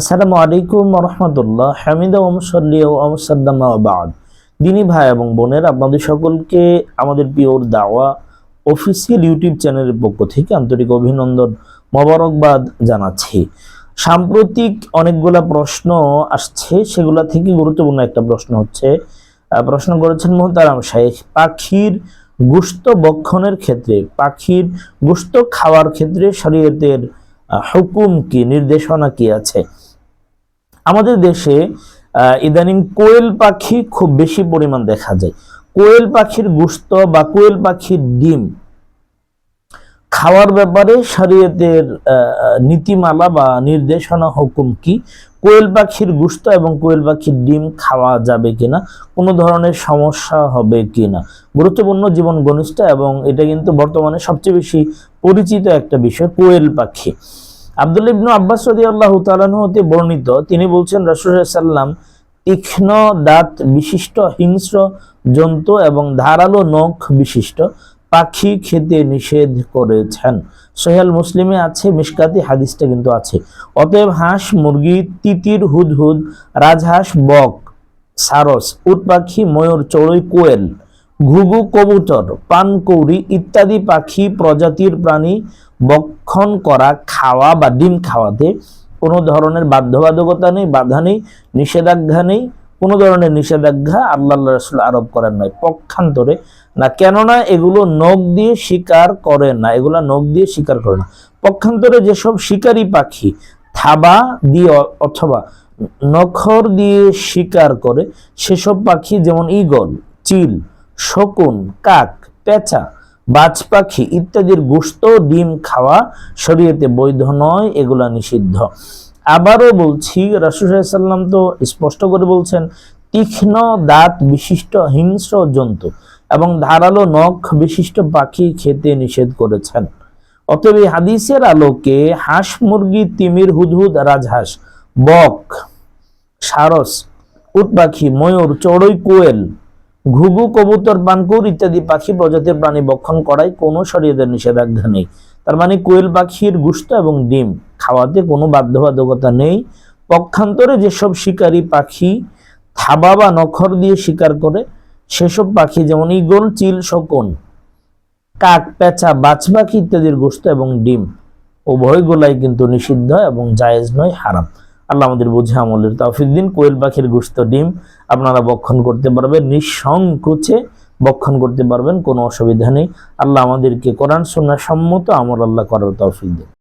আসসালামু আলাইকুম রহমতুল্লাহ। হামিদা ওমসল্লি ওমসাল্লামা বাদ। দিনী ভাই এবং বোনের, আপনাদের সকলকে আমাদের পিওর দাওয়া অফিসিয়াল ইউটিউব চ্যানেলের পক্ষ থেকে আন্তরিক অভিনন্দন মোবারকবাদ জানাচ্ছি। সাম্প্রতিক অনেকগুলা প্রশ্ন আসছে, সেগুলা থেকে গুরুত্বপূর্ণ একটা প্রশ্ন হচ্ছে প্রশ্ন করেছেন মোহতারাম শাহেখ পাখির গুস্ত বক্ষণের ক্ষেত্রে, পাখির গুস্ত খাওয়ার ক্ষেত্রে শরীয়তের হুকুম কি, নির্দেশনা কি আছে? আমাদের দেশে ইদানিং কোয়েল পাখি খুব বেশি পরিমাণ দেখা যায়। কোয়েল পাখির গুস্ত বা কোয়েল পাখির ডিম খাওয়ার ব্যাপারে শরীয়তের নীতিমালা বা নির্দেশনা হুকুম কি? কোয়েল পাখির গুস্ত এবং কোয়েল পাখির ডিম খাওয়া যাবে কিনা? কোনো ধরনের সমস্যা হবে কিনা? গুরুত্বপূর্ণ জীবন ঘনিষ্ঠ এবং এটা কিন্তু বর্তমানে সবচেয়ে বেশি পরিচিত একটা বিষয়, কোয়েল পাখি। আব্দুল ইবনু আব্বাস রাদিয়াল্লাহু তাআলা হতে বর্ণিত, তিনি বলছেন সাল্লাম তীক্ষ্ণ দাঁত বিশিষ্ট, হিংস্র জন্তু এবং ধারালো নখ বিশিষ্ট পাখি খেতে নিষেধ করেছেন। সোহেল মুসলিমে আছে, মিশকাতি হাদিসটা কিন্তু আছে। অতএব হাঁস, মুরগি, তিতির, হুদহুদ, রাজহাঁস, বক, সারস, উট পাখি, ময়ূর, চড়ুই, কোয়েল ঘুঘু, কবুতর, পানকৌড়ি ইত্যাদি পাখি প্রজাতির প্রাণী বক্ষণ করা, খাওয়া বা ডিম খাওয়াতে কোনো ধরনের বাধ্যবাধকতা নেই, বাধা নেই, নিষেধাজ্ঞা নেই, কোনো ধরনের নিষেধাজ্ঞা আল্লাহ রসুল আরোপ করেন নাই, পক্ষান্তরে। না, কেননা এগুলো নখ দিয়ে শিকার করে না, এগুলা নখ দিয়ে শিকার করে না। পক্ষান্তরে যেসব শিকারী পাখি থাবা দিয়ে অথবা নখর দিয়ে শিকার করে, সেসব পাখি যেমন ঈগল, চিল শকুন, কাক, পেঁচা, বাজ পাখি ইত্যাদির গোস্ত, ডিম খাওয়া শরীয়তে বৈধ নয়, এগুলা নিষিদ্ধ। আবারও বলছি রাসুসাল্লাম তো স্পষ্ট করে বলছেন, তীক্ষ্ণ দাঁত বিশিষ্ট হিংস্র জন্তু এবং ধারালো নখ বিশিষ্ট পাখি খেতে নিষেধ করেছেন। অতএব এই হাদিসের আলোকে হাঁস, মুরগি, তিমির, হুদহুদ, রাজহাঁস, বক, সারস, উট পাখি, ময়ূর, চড়ুই, কোয়েল ঘুঘু, কবুতর পানকুর ইত্যাদি পাখি প্রজাতির প্রাণী বক্ষণ করায় কোনো শরীয়তের নিষেধাজ্ঞা নেই। তার মানে কোয়েল পাখির গুস্ত এবং ডিম খাওয়াতে কোনো বাধ্যবাধকতা নেই। পক্ষান্তরে যেসব শিকারী পাখি থাবা বা নখর দিয়ে শিকার করে, সেসব পাখি যেমন ঈগল, চিল, শকুন, কাক, পেঁচা বাজ পাখি ইত্যাদির গোস্ত এবং ডিম উভয়গুলাই কিন্তু নিষিদ্ধ এবং জায়েজ নয়, হারাম। আল্লাহ আমাদের বুঝে আমলের তৌফিক দিন। কোয়েল পাখির গুস্ত ডিম আপনারা বক্ষণ করতে পারবেন, নিঃসংকোচে বক্ষণ করতে পারবেন, কোনো অসুবিধা নেই। আল্লাহ আমাদেরকে কোরআন, সুন্নাহ সম্মত আমল আল্লাহ করার তৌফিক দিন।